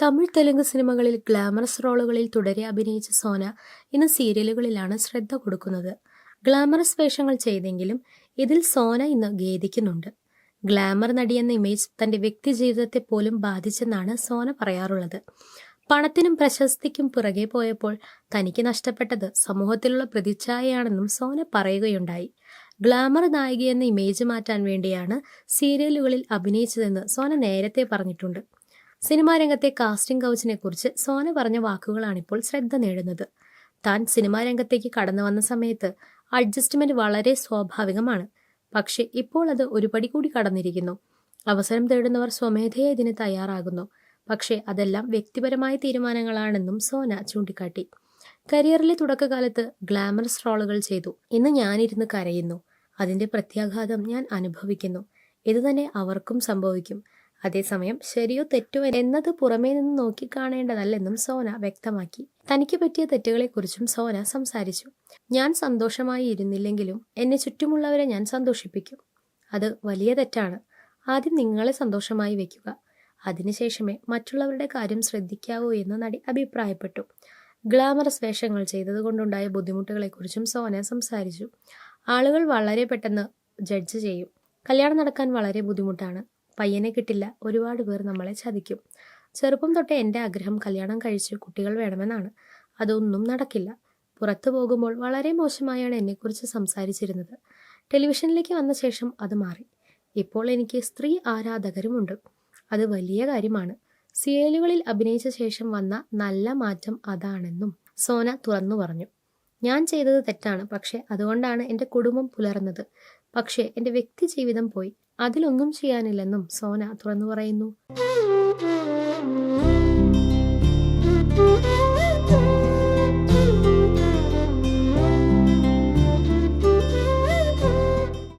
തമിഴ് തെലുങ്ക് സിനിമകളിൽ ഗ്ലാമറസ് റോളുകളിൽ തുടരെ അഭിനയിച്ച സോന ഇന്ന് സീരിയലുകളിലാണ് ശ്രദ്ധ കൊടുക്കുന്നത്. ഗ്ലാമറസ് വേഷങ്ങൾ ചെയ്തെങ്കിലും ഇതിൽ സോന ഇന്ന് ഖേദിക്കുന്നുണ്ട്. ഗ്ലാമർ നടി എന്ന ഇമേജ് തന്റെ വ്യക്തി ജീവിതത്തെ പോലും ബാധിച്ചെന്നാണ് സോന പറയാറുള്ളത്. പണത്തിനും പ്രശസ്തിക്കും പുറകെ പോയപ്പോൾ തനിക്ക് നഷ്ടപ്പെട്ടത് സമൂഹത്തിലുള്ള പ്രതിച്ഛായയാണെന്നും സോന പറയുകയുണ്ടായി. ഗ്ലാമർ നായിക എന്ന ഇമേജ് മാറ്റാൻ വേണ്ടിയാണ് സീരിയലുകളിൽ അഭിനയിച്ചതെന്ന് സോന നേരത്തെ പറഞ്ഞിട്ടുണ്ട്. സിനിമാ രംഗത്തെ കാസ്റ്റിംഗ് കൗച്ചിനെ കുറിച്ച് സോന പറഞ്ഞ വാക്കുകളാണിപ്പോൾ ശ്രദ്ധ നേടുന്നത്. താൻ സിനിമാ രംഗത്തേക്ക് കടന്നു വന്ന സമയത്ത് അഡ്ജസ്റ്റ്മെന്റ് വളരെ സ്വാഭാവികമാണ്. പക്ഷെ ഇപ്പോൾ അത് ഒരുപടി കൂടി കടന്നിരിക്കുന്നു. അവസരം തേടുന്നവർ സ്വമേധയാ ഇതിന് തയ്യാറാകുന്നു. പക്ഷേ അതെല്ലാം വ്യക്തിപരമായ തീരുമാനങ്ങളാണെന്നും സോന ചൂണ്ടിക്കാട്ടി. കരിയറിലെ തുടക്കകാലത്ത് ഗ്ലാമറസ് റോളുകൾ ചെയ്തു. ഇന്ന് ഞാനിരുന്ന് കരയുന്നു. അതിന്റെ പ്രത്യാഘാതം ഞാൻ അനുഭവിക്കുന്നു. ഇത് തന്നെ അവർക്കും സംഭവിക്കും. അതേസമയം ശരിയോ തെറ്റോ എന്നത് പുറമേ നിന്ന് നോക്കി കാണേണ്ടതല്ലെന്നും സോന വ്യക്തമാക്കി. തനിക്ക് പറ്റിയ തെറ്റുകളെക്കുറിച്ചും സോന സംസാരിച്ചു. ഞാൻ സന്തോഷമായി ഇരുന്നില്ലെങ്കിലും എന്നെ ചുറ്റുമുള്ളവരെ ഞാൻ സന്തോഷിപ്പിക്കും. അത് വലിയ തെറ്റാണ്. ആദ്യം നിങ്ങളെ സന്തോഷമായി വെക്കുക. അതിനുശേഷമേ മറ്റുള്ളവരുടെ കാര്യം ശ്രദ്ധിക്കാവൂ എന്ന് നടി അഭിപ്രായപ്പെട്ടു. ഗ്ലാമറസ് വേഷങ്ങൾ ചെയ്തതുകൊണ്ടുണ്ടായ ബുദ്ധിമുട്ടുകളെക്കുറിച്ചും സോന സംസാരിച്ചു. ആളുകൾ വളരെ പെട്ടെന്ന് ജഡ്ജ് ചെയ്യും. കല്യാണം നടക്കാൻ വളരെ ബുദ്ധിമുട്ടാണ്. പയ്യനെ കിട്ടില്ല. ഒരുപാട് പേർ നമ്മളെ ചതിക്കും. ചെറുപ്പം തൊട്ടേ എന്റെ ആഗ്രഹം കല്യാണം കഴിച്ച് കുട്ടികൾ വേണമെന്നാണ്. അതൊന്നും നടക്കില്ല. പുറത്തു പോകുമ്പോൾ വളരെ മോശമായാണ് എന്നെക്കുറിച്ച് സംസാരിച്ചിരുന്നത്. ടെലിവിഷനിലേക്ക് വന്ന ശേഷം അത് മാറി. ഇപ്പോൾ എനിക്ക് സ്ത്രീ ആരാധകരുമുണ്ട്. അത് വലിയ കാര്യമാണ്. സീരിയലുകളിൽ അഭിനയിച്ച ശേഷം വന്ന നല്ല മാറ്റം അതാണെന്നും സോന തുറന്നു പറഞ്ഞു. ഞാൻ ചെയ്തത് തെറ്റാണ്. പക്ഷേ അതുകൊണ്ടാണ് എന്റെ കുടുംബം പുലർന്നത്. പക്ഷേ എന്റെ വ്യക്തി ജീവിതം പോയി. അതിലൊന്നും ചെയ്യാനില്ലെന്നും സോന തുറന്നു പറയുന്നു.